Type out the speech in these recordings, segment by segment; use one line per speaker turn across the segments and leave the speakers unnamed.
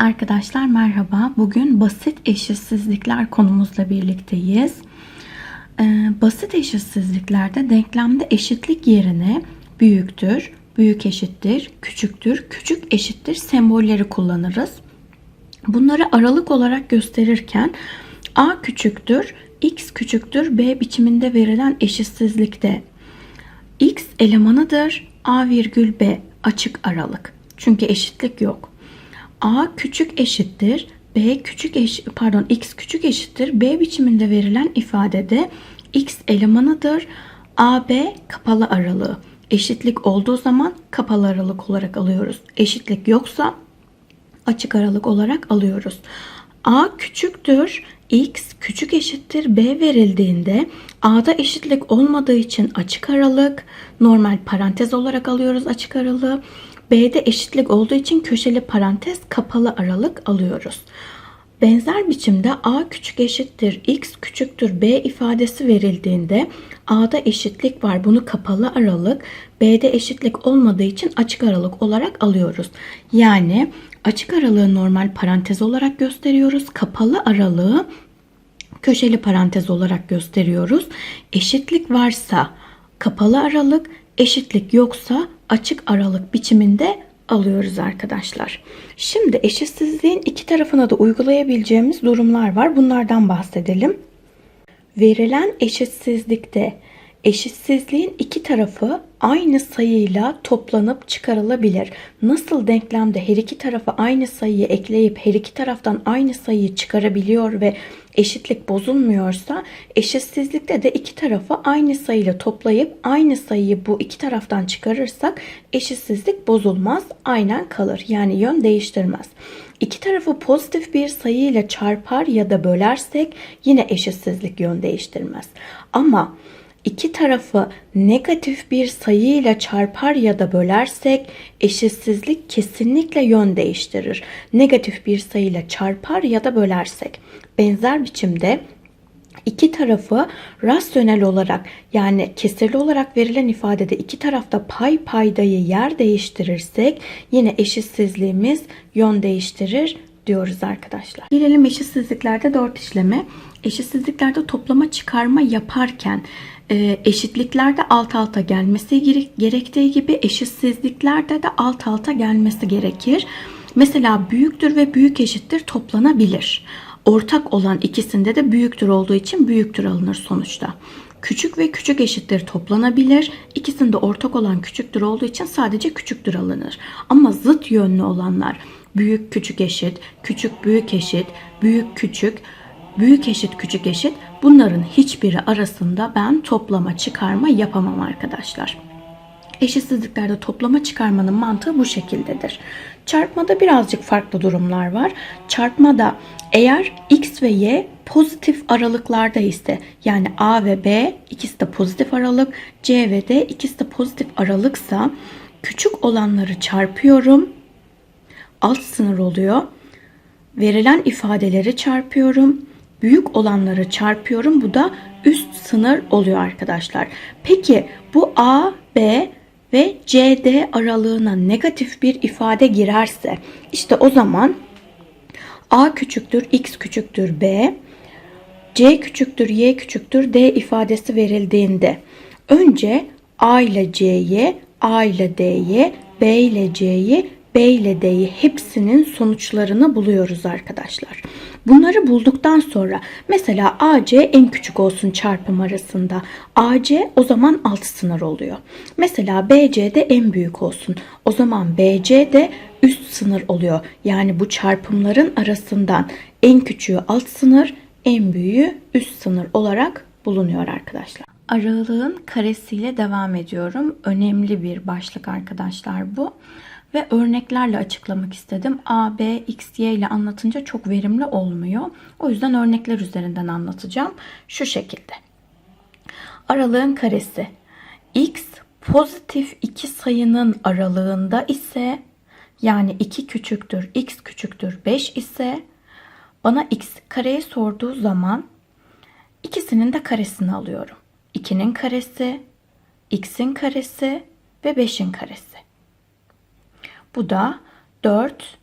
Arkadaşlar merhaba. Bugün basit eşitsizlikler konumuzla birlikteyiz. Ee, basit eşitsizliklerde denklemde eşitlik yerine büyüktür, büyük eşittir, küçüktür, küçük eşittir sembolleri kullanırız. Bunları aralık olarak gösterirken a küçüktür, x küçüktür, b biçiminde verilen eşitsizlikte x elemanıdır, a virgül b açık aralık. Çünkü eşitlik yok. A küçük eşittir B küçük eş pardon x küçük eşittir B biçiminde verilen ifadede x elemanıdır. AB kapalı aralığı. Eşitlik olduğu zaman kapalı aralık olarak alıyoruz. Eşitlik yoksa açık aralık olarak alıyoruz. A küçüktür x küçük eşittir b verildiğinde a'da eşitlik olmadığı için açık aralık normal parantez olarak alıyoruz açık aralığı. B'de eşitlik olduğu için köşeli parantez kapalı aralık alıyoruz. Benzer biçimde a küçük eşittir x küçüktür b ifadesi verildiğinde a'da eşitlik var bunu kapalı aralık b'de eşitlik olmadığı için açık aralık olarak alıyoruz. Yani açık aralığı normal parantez olarak gösteriyoruz. Kapalı aralığı köşeli parantez olarak gösteriyoruz. Eşitlik varsa kapalı aralık, eşitlik yoksa açık aralık biçiminde alıyoruz arkadaşlar. Şimdi eşitsizliğin iki tarafına da uygulayabileceğimiz durumlar var. Bunlardan bahsedelim. Verilen eşitsizlikte eşitsizliğin iki tarafı aynı sayıyla toplanıp çıkarılabilir. Nasıl denklemde her iki tarafa aynı sayıyı ekleyip her iki taraftan aynı sayıyı çıkarabiliyor ve eşitlik bozulmuyorsa eşitsizlikte de iki tarafı aynı sayıyla toplayıp aynı sayıyı bu iki taraftan çıkarırsak eşitsizlik bozulmaz, aynen kalır. Yani yön değiştirmez. İki tarafı pozitif bir sayıyla çarpar ya da bölersek yine eşitsizlik yön değiştirmez. Ama iki tarafı negatif bir sayıyla çarpar ya da bölersek eşitsizlik kesinlikle yön değiştirir. Negatif bir sayıyla çarpar ya da bölersek. Benzer biçimde iki tarafı rasyonel olarak yani kesirli olarak verilen ifadede iki tarafta pay paydayı yer değiştirirsek yine eşitsizliğimiz yön değiştirir diyoruz arkadaşlar. Gelelim eşitsizliklerde dört işleme. Eşitsizliklerde toplama çıkarma yaparken e, eşitliklerde alt alta gelmesi gerektiği gibi eşitsizliklerde de alt alta gelmesi gerekir. Mesela büyüktür ve büyük eşittir toplanabilir. Ortak olan ikisinde de büyüktür olduğu için büyüktür alınır sonuçta. Küçük ve küçük eşittir toplanabilir. İkisinde ortak olan küçüktür olduğu için sadece küçüktür alınır. Ama zıt yönlü olanlar büyük küçük eşit, küçük büyük eşit, büyük küçük, büyük eşit küçük eşit bunların hiçbiri arasında ben toplama çıkarma yapamam arkadaşlar. Eşitsizliklerde toplama çıkarmanın mantığı bu şekildedir. Çarpmada birazcık farklı durumlar var. Çarpmada eğer x ve y pozitif aralıklarda ise yani a ve b ikisi de pozitif aralık, c ve d ikisi de pozitif aralıksa küçük olanları çarpıyorum. Alt sınır oluyor. Verilen ifadeleri çarpıyorum. Büyük olanları çarpıyorum. Bu da üst sınır oluyor arkadaşlar. Peki bu a, b ve CD aralığına negatif bir ifade girerse işte o zaman A küçüktür, X küçüktür, B, C küçüktür, Y küçüktür, D ifadesi verildiğinde önce A ile C'ye, A ile D'ye, B ile C'ye, B ile D'yi hepsinin sonuçlarını buluyoruz arkadaşlar. Bunları bulduktan sonra mesela AC en küçük olsun çarpım arasında. AC o zaman alt sınır oluyor. Mesela BC de en büyük olsun. O zaman BC de üst sınır oluyor. Yani bu çarpımların arasından en küçüğü alt sınır, en büyüğü üst sınır olarak bulunuyor arkadaşlar. Aralığın karesiyle devam ediyorum. Önemli bir başlık arkadaşlar bu ve örneklerle açıklamak istedim. A, B, X, Y ile anlatınca çok verimli olmuyor. O yüzden örnekler üzerinden anlatacağım. Şu şekilde. Aralığın karesi. X pozitif iki sayının aralığında ise yani 2 küçüktür, x küçüktür 5 ise bana x kareyi sorduğu zaman ikisinin de karesini alıyorum. 2'nin karesi, x'in karesi ve 5'in karesi. Bu da 4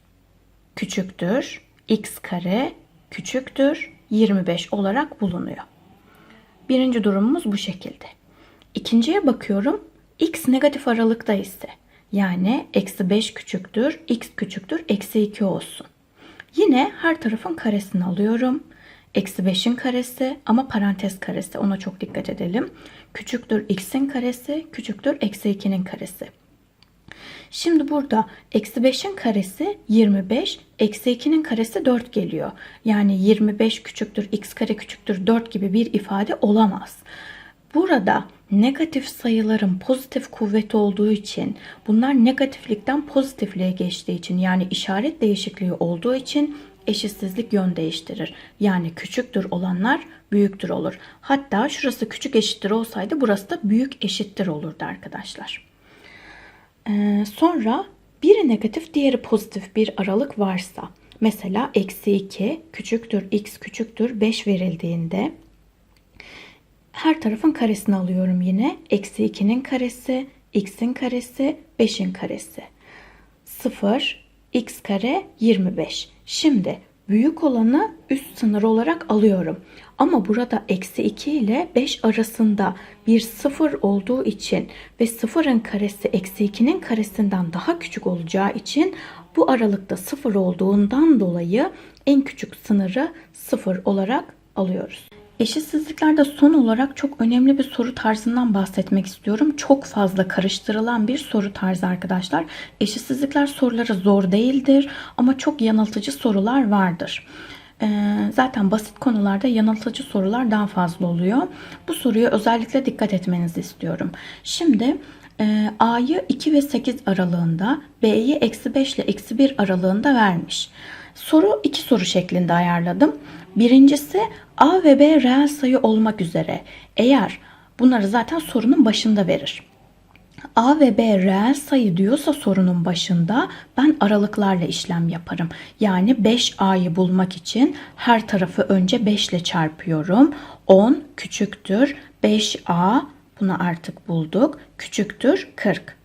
küçüktür x kare küçüktür 25 olarak bulunuyor. Birinci durumumuz bu şekilde. İkinciye bakıyorum. X negatif aralıkta ise yani eksi 5 küçüktür, x küçüktür, eksi 2 olsun. Yine her tarafın karesini alıyorum. Eksi 5'in karesi ama parantez karesi ona çok dikkat edelim. Küçüktür x'in karesi, küçüktür eksi 2'nin karesi. Şimdi burada eksi 5'in karesi 25, eksi 2'nin karesi 4 geliyor. Yani 25 küçüktür x kare küçüktür 4 gibi bir ifade olamaz. Burada negatif sayıların pozitif kuvveti olduğu için bunlar negatiflikten pozitifliğe geçtiği için yani işaret değişikliği olduğu için eşitsizlik yön değiştirir. Yani küçüktür olanlar büyüktür olur. Hatta şurası küçük eşittir olsaydı burası da büyük eşittir olurdu arkadaşlar. Ee, sonra biri negatif diğeri pozitif bir aralık varsa mesela eksi 2 küçüktür x küçüktür 5 verildiğinde her tarafın karesini alıyorum yine. Eksi 2'nin karesi, x'in karesi, 5'in karesi. 0, x kare 25. Şimdi büyük olanı üst sınır olarak alıyorum. Ama burada eksi 2 ile 5 arasında bir sıfır olduğu için ve sıfırın karesi eksi 2'nin karesinden daha küçük olacağı için bu aralıkta sıfır olduğundan dolayı en küçük sınırı sıfır olarak alıyoruz. Eşitsizliklerde son olarak çok önemli bir soru tarzından bahsetmek istiyorum. Çok fazla karıştırılan bir soru tarzı arkadaşlar. Eşitsizlikler soruları zor değildir ama çok yanıltıcı sorular vardır. Ee, zaten basit konularda yanıltıcı sorular daha fazla oluyor. Bu soruya özellikle dikkat etmenizi istiyorum. Şimdi e, A'yı 2 ve 8 aralığında, B'yi eksi 5 ile eksi 1 aralığında vermiş. Soru iki soru şeklinde ayarladım. Birincisi A ve B reel sayı olmak üzere. Eğer bunları zaten sorunun başında verir. A ve B reel sayı diyorsa sorunun başında ben aralıklarla işlem yaparım. Yani 5A'yı bulmak için her tarafı önce 5 ile çarpıyorum. 10 küçüktür 5A bunu artık bulduk. Küçüktür 40.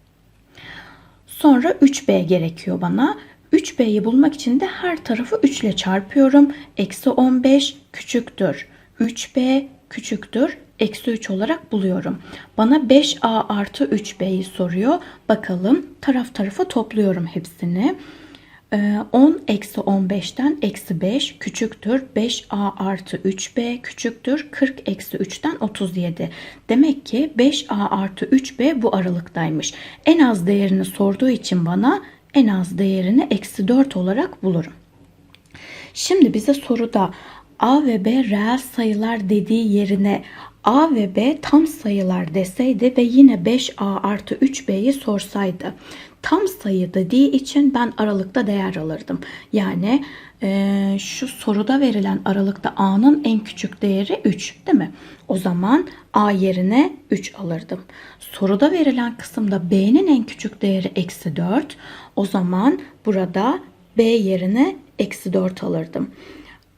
Sonra 3B gerekiyor bana. 3B'yi bulmak için de her tarafı 3 ile çarpıyorum. Eksi 15 küçüktür. 3B küçüktür. Eksi 3 olarak buluyorum. Bana 5A artı 3B'yi soruyor. Bakalım taraf tarafa topluyorum hepsini. 10 eksi 15'ten eksi 5 küçüktür 5a artı 3b küçüktür 40 eksi 3'ten 37. Demek ki 5a artı 3b bu aralıktaymış. En az değerini sorduğu için bana en az değerini eksi 4 olarak bulurum. Şimdi bize soruda A ve B reel sayılar dediği yerine A ve B tam sayılar deseydi ve yine 5A artı 3B'yi sorsaydı. Tam sayı dediği için ben aralıkta değer alırdım. Yani e, şu soruda verilen aralıkta A'nın en küçük değeri 3 değil mi? O zaman A yerine 3 alırdım. Soruda verilen kısımda B'nin en küçük değeri eksi 4. O zaman burada B yerine eksi 4 alırdım.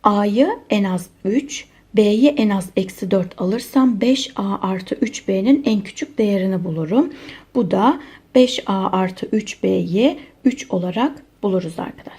A'yı en az 3, B'yi en az eksi 4 alırsam 5A artı 3B'nin en küçük değerini bulurum. Bu da 5A artı 3B'yi 3 olarak buluruz arkadaşlar.